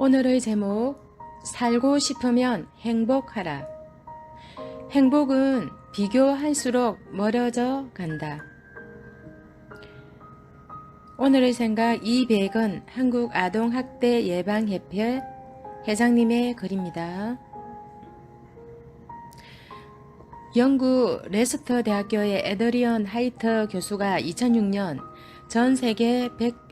오늘의 제목 살고 싶으면 행복하라. 행복은 비교할수록 멀어져 간다. 오늘의 생각 이백은 한국 아동학대 예방협회 회장님의 글입니다. 영국 레스터 대학교의 에더리언 하이터 교수가 2006년 전 세계 100,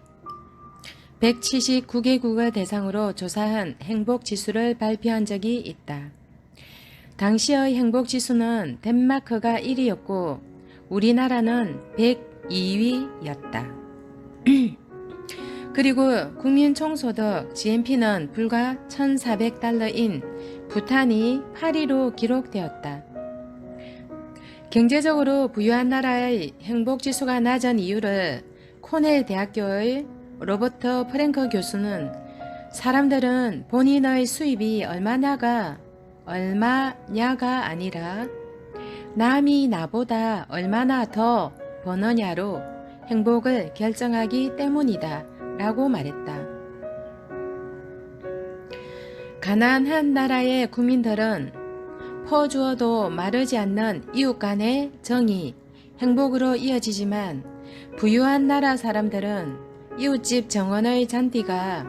179개국을 대상으로 조사한 행복 지수를 발표한 적이 있다. 당시의 행복 지수는 덴마크가 1위였고 우리나라는 102위였다. 그리고 국민 총소득 GNP는 불과 1,400달러인 부탄이 8위로 기록되었다. 경제적으로 부유한 나라의 행복 지수가 낮은 이유를 코넬 대학교의 로버트 프랭크 교수는 사람들은 본인의 수입이 얼마나가 얼마냐가 아니라 남이 나보다 얼마나 더 버느냐로 행복을 결정하기 때문이다 라고 말했다. 가난한 나라의 국민들은 퍼주어도 마르지 않는 이웃 간의 정이 행복으로 이어지지만 부유한 나라 사람들은 이웃집 정원의 잔디가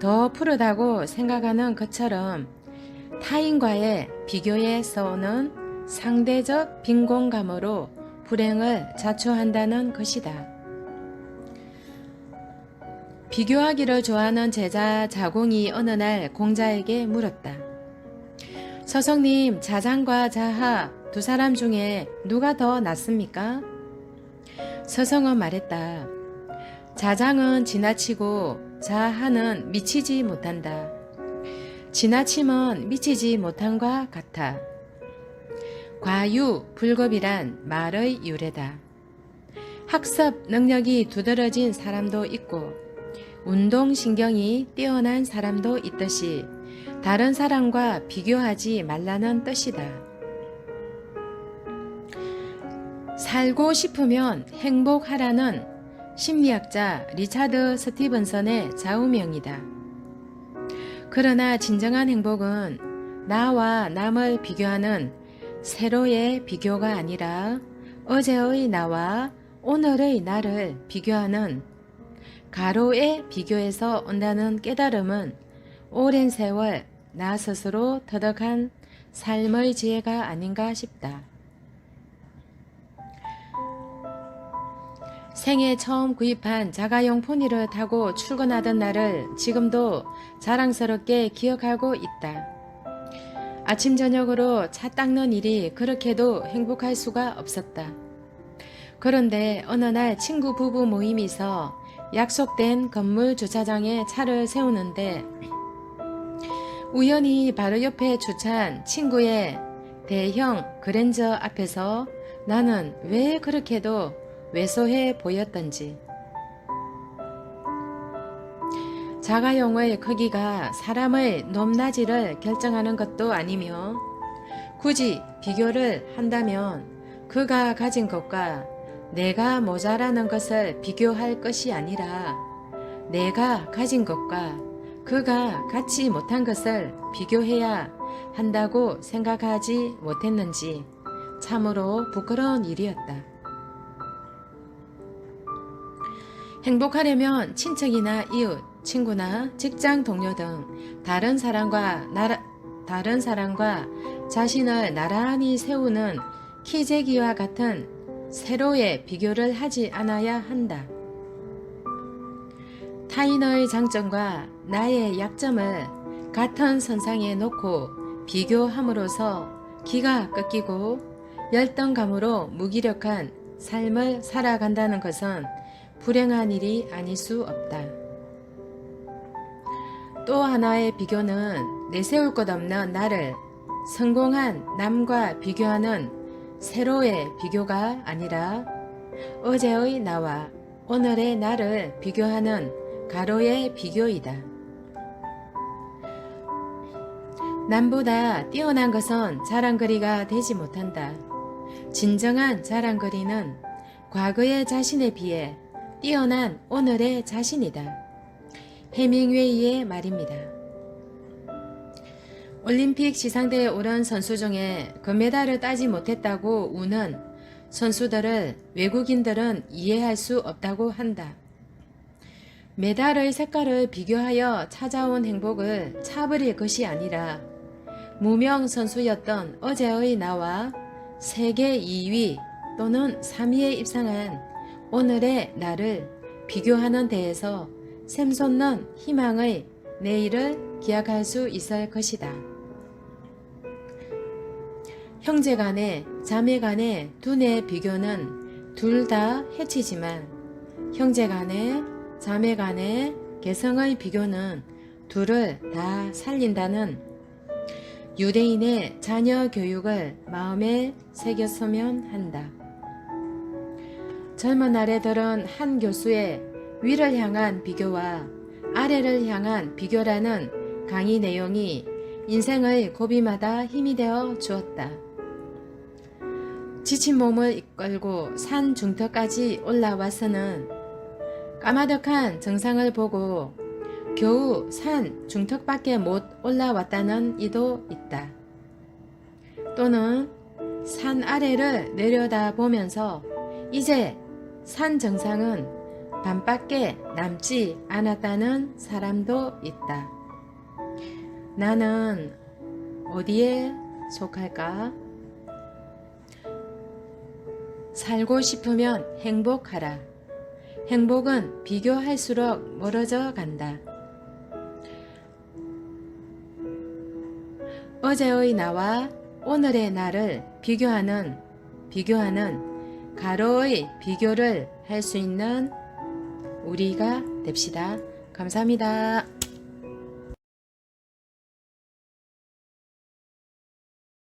더 푸르다고 생각하는 것처럼 타인과의 비교에 써오는 상대적 빈곤감으로 불행을 자초한다는 것이다. 비교하기를 좋아하는 제자 자공이 어느 날 공자에게 물었다. 서성님, 자장과 자하 두 사람 중에 누가 더 낫습니까? 서성은 말했다. 자장은 지나치고 자하는 미치지 못한다. 지나침은 미치지 못한과 같아. 과유, 불급이란 말의 유래다. 학습 능력이 두드러진 사람도 있고, 운동신경이 뛰어난 사람도 있듯이 다른 사람과 비교하지 말라는 뜻이다. 살고 싶으면 행복하라는 심리학자 리차드 스티븐선의 좌우명이다. 그러나 진정한 행복은 나와 남을 비교하는 세로의 비교가 아니라 어제의 나와 오늘의 나를 비교하는 가로의 비교에서 온다는 깨달음은 오랜 세월 나 스스로 터득한 삶의 지혜가 아닌가 싶다. 생애 처음 구입한 자가용 포니를 타고 출근하던 날을 지금도 자랑스럽게 기억하고 있다. 아침 저녁으로 차 닦는 일이 그렇게도 행복할 수가 없었다. 그런데 어느 날 친구 부부 모임에서 약속된 건물 주차장에 차를 세우는데 우연히 바로 옆에 주차한 친구의 대형 그랜저 앞에서 나는 왜 그렇게도 왜소해 보였던지. 자가용의 크기가 사람의 높낮이를 결정하는 것도 아니며 굳이 비교를 한다면 그가 가진 것과 내가 모자라는 것을 비교할 것이 아니라 내가 가진 것과 그가 갖지 못한 것을 비교해야 한다고 생각하지 못했는지 참으로 부끄러운 일이었다. 행복하려면 친척이나 이웃, 친구나 직장 동료 등 다른 사람과 나라, 다른 사람과 자신을 나란히 세우는 키재기와 같은 세로의 비교를 하지 않아야 한다. 타인의 장점과 나의 약점을 같은 선상에 놓고 비교함으로써 기가 꺾이고 열등감으로 무기력한 삶을 살아간다는 것은 불행한 일이 아닐 수 없다. 또 하나의 비교는 내세울 것 없는 나를 성공한 남과 비교하는 세로의 비교가 아니라 어제의 나와 오늘의 나를 비교하는 가로의 비교이다. 남보다 뛰어난 것은 자랑거리가 되지 못한다. 진정한 자랑거리는 과거의 자신에 비해 뛰어난 오늘의 자신이다. 해밍웨이의 말입니다. 올림픽 시상대에 오른 선수 중에 금메달을 따지 못했다고 우는 선수들을 외국인들은 이해할 수 없다고 한다. 메달의 색깔을 비교하여 찾아온 행복을 차버릴 것이 아니라 무명 선수였던 어제의 나와 세계 2위 또는 3위에 입상한 오늘의 나를 비교하는 데에서 샘솟는 희망의 내일을 기약할 수 있을 것이다. 형제 간의 자매 간의 두뇌 비교는 둘 다 해치지만 형제 간의 자매 간의 개성의 비교는 둘을 다 살린다는 유대인의 자녀 교육을 마음에 새겼으면 한다. 젊은 날에 들은 한 교수의 위를 향한 비교와 아래를 향한 비교라는 강의 내용이 인생의 고비마다 힘이 되어 주었다. 지친 몸을 이끌고 산 중턱까지 올라와서는 까마득한 정상을 보고 겨우 산 중턱밖에 못 올라왔다는 이도 있다. 또는 산 아래를 내려다 보면서 이제 산 정상은 반밖에 남지 않았다는 사람도 있다. 나는 어디에 속할까? 살고 싶으면 행복하라. 행복은 비교할수록 멀어져 간다. 어제의 나와 오늘의 나를 비교하는, 비교하는 가로의 비교를 할 수 있는 우리가 됩시다. 감사합니다.